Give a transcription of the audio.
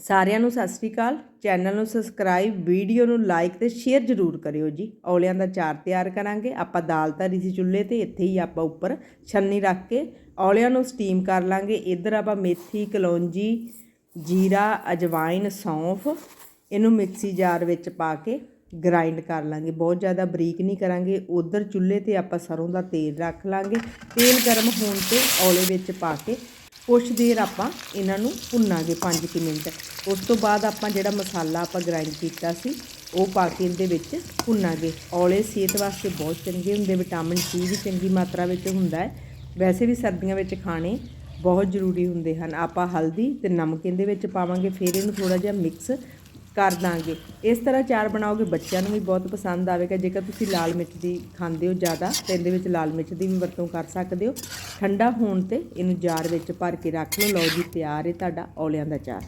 ਸਾਰਿਆਂ ਨੂੰ ਸਤਿ ਸ੍ਰੀ ਅਕਾਲ। ਚੈਨਲ ਨੂੰ ਸਬਸਕ੍ਰਾਈਬ ਵੀਡੀਓ ਨੂੰ ਲਾਈਕ ਤੇ ਸ਼ੇਅਰ ਜ਼ਰੂਰ ਕਰਿਓ ਜੀ। ਔਲਿਆਂ ਦਾ ਚਾਰ ਤਿਆਰ ਕਰਾਂਗੇ। ਆਪਾਂ ਦਾਲ ਧਰੀ ਸੀ ਚੁੱਲ੍ਹੇ ਤੇ, ਇੱਥੇ ਹੀ ਆਪਾਂ ਉੱਪਰ ਛੰਨੀ ਰੱਖ ਕੇ ਔਲਿਆਂ ਨੂੰ ਸਟੀਮ ਕਰ ਲਾਂਗੇ। ਇੱਧਰ ਆਪਾਂ ਮੇਥੀ, ਕਲੌਂਜੀ, ਜੀਰਾ ਅਜਵਾਇਨ ਸੌਂਫ ਇਹਨੂੰ ਮਿਕਸੀ ਜਾਰ ਵਿੱਚ ਪਾ ਕੇ ਗ੍ਰਾਈਂਡ ਕਰ ਲਾਂਗੇ। ਬਹੁਤ ਜ਼ਿਆਦਾ ਬਰੀਕ ਨਹੀਂ ਕਰਾਂਗੇ। ਉਧਰ ਚੁੱਲ੍ਹੇ ਤੇ ਆਪਾਂ ਸਰੋਂ ਦਾ ਤੇਲ ਰੱਖ ਲਾਂਗੇ। ਤੇਲ ਗਰਮ ਹੋਣ ਤੇ ਔਲੇ ਵਿੱਚ ਪਾ ਕੇ ਕੁਛ ਦੇਰ ਆਪਾਂ, ਇਹਨਾਂ ਨੂੰ ਭੁੰਨਾਂਗੇ 5 ਕੁ ਮਿੰਟ। ਉਸ ਤੋਂ ਬਾਅਦ ਆਪਾਂ ਜਿਹੜਾ ਮਸਾਲਾ ਆਪਾਂ ਗ੍ਰਾਈਂਡ ਕੀਤਾ ਸੀ, ਉਹ ਪਾ ਕੇ ਇਹਦੇ ਵਿੱਚ ਭੁੰਨਾਂਗੇ। ਔਲੇ ਸਿਹਤ ਵਾਸਤੇ ਬਹੁਤ ਚੰਗੇ ਹੁੰਦੇ, ਵਿਟਾਮਿਨ ਸੀ ਵੀ ਚੰਗੀ ਮਾਤਰਾ ਵਿੱਚ ਹੁੰਦਾ ਹੈ। ਵੈਸੇ ਵੀ ਸਰਦੀਆਂ ਵਿੱਚ ਖਾਣੇ ਬਹੁਤ ਜ਼ਰੂਰੀ ਹੁੰਦੇ ਹਨ। ਆਪਾਂ ਹਲਦੀ ਤੇ ਨਮਕ ਇਹਦੇ ਵਿੱਚ ਪਾਵਾਂਗੇ, ਫਿਰ ਇਹਨੂੰ ਥੋੜਾ ਜਿਹਾ ਮਿਕਸ ਕਰ ਦਾਂਗੇ। ਇਸ ਤਰ੍ਹਾਂ ਚਾਰ ਬਣਾਓਗੇ, ਬੱਚਿਆਂ ਨੂੰ ਵੀ ਬਹੁਤ ਪਸੰਦ ਆਵੇਗਾ। ਜੇਕਰ ਤੁਸੀਂ ਲਾਲ ਮਿਰਚ ਦੀ ਖਾਂਦੇ ਹੋ ਜ਼ਿਆਦਾ, ਤਾਂ ਇਹਦੇ ਵਿੱਚ ਲਾਲ ਮਿਰਚ ਦੀ ਵੀ ਵਰਤੋਂ ਕਰ ਸਕਦੇ ਹੋ। ਠੰਡਾ ਹੋਣ ਤੇ ਇਹਨੂੰ ਜਾਰ ਵਿੱਚ ਭਰ ਕੇ ਰੱਖ ਲਓ। ਲਓ ਜੀ, ਤਿਆਰ ਹੈ ਤੁਹਾਡਾ ਔਲਿਆਂ ਦਾ ਚਾਰ